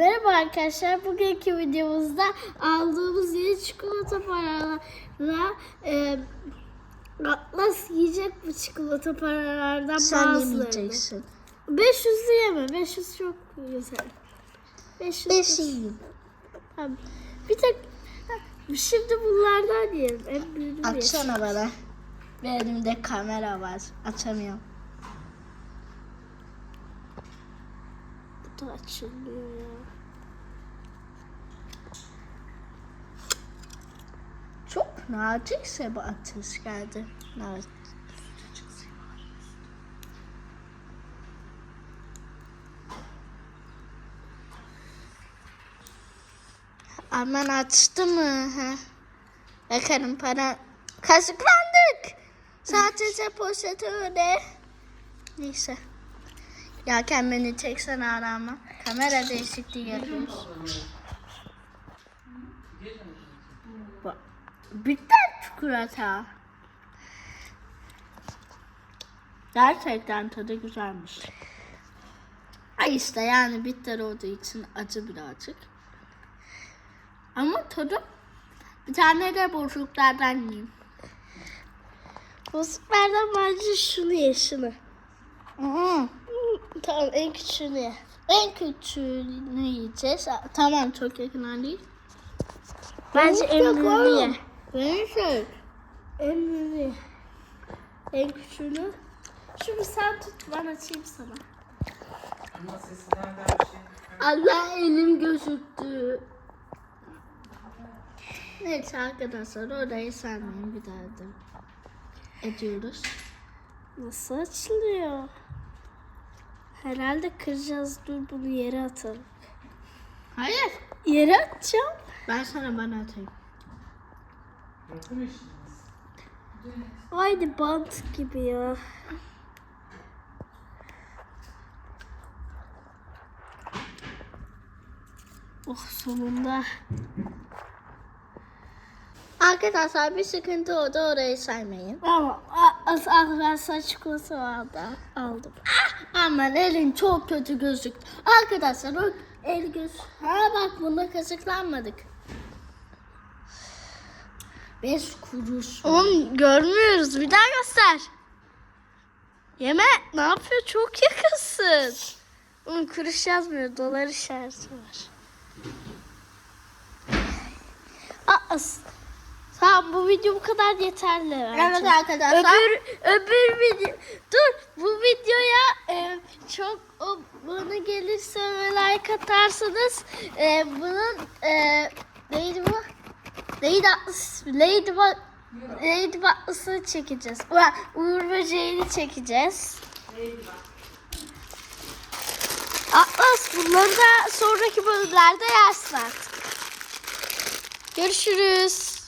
Merhaba arkadaşlar. Bugünkü videomuzda aldığımız yeni çikolata paralarla e, Atlas yiyecek bu çikolata paralardan Sen bazılarını. yemeyeceksin. 500'lü yeme. 500 çok güzel. 500. Beş yiyeyim. Tamam. Bir tek şimdi bunlardan yiyelim. En büyüğünü yesin. Açsana bana. Benim de kamera var. Açamıyorum. Da açılmıyor ya. Çok nazikse bu atış geldi. Nazik. Aman açtı mı? Ha? Bakarım para. Kazıklandık. Sadece poşeti öyle. Neyse. Ya kendini çeksen arama. Kamera değişikliği yapıyoruz. Bitter çikolata. Gerçekten tadı güzelmiş. Ay işte yani bitter olduğu için acı birazcık. Ama tadı bir tane de bozuklardan yiyeyim. Bozuklardan bence şunu ye şunu. Hmm. Tamam en küçüğünü ye. En küçüğünü yiyeceğiz. Tamam çok yakın değil. Bence en büyüğünü ye. Ben şey. En büyüğünü ye. En küçüğünü. Şunu sen tut ben açayım sana. Ama sesi nereden bir şey? Allah elim gözüktü. Neyse arkadaşlar orayı sarmayın bir daha da ediyoruz. Nasıl açılıyor? Herhalde kıracağız. Dur bunu yere atalım. Hayır. Yere atacağım. Ben sana bana atayım. Aynı bant gibi ya. Oh sonunda. Arkadaşlar bir sıkıntı oldu orayı saymayın. Ama arkadaşlar çikolata vardı. Aldım. Aman elin çok kötü gözüktü. Arkadaşlar o el göz. Ha bak bunda kazıklanmadık. Beş kuruş. Oğlum görmüyoruz. Bir daha göster. Yeme. Ne yapıyor? Çok yakınsın. Oğlum kuruş yazmıyor. Dolar işareti var. Aa, Tamam bu video bu kadar yeterli. bence. Evet arkadaşlar. Öbür, öbür video. Dur bu videoya e, çok o, bana gelirse ve like atarsanız e, bunun e, neydi bu? Lady Bug Lady Bug'lısını çekeceğiz. Uğur Böceği'ni çekeceğiz. Atlas bunları da sonraki bölümlerde yersin artık. Görüşürüz.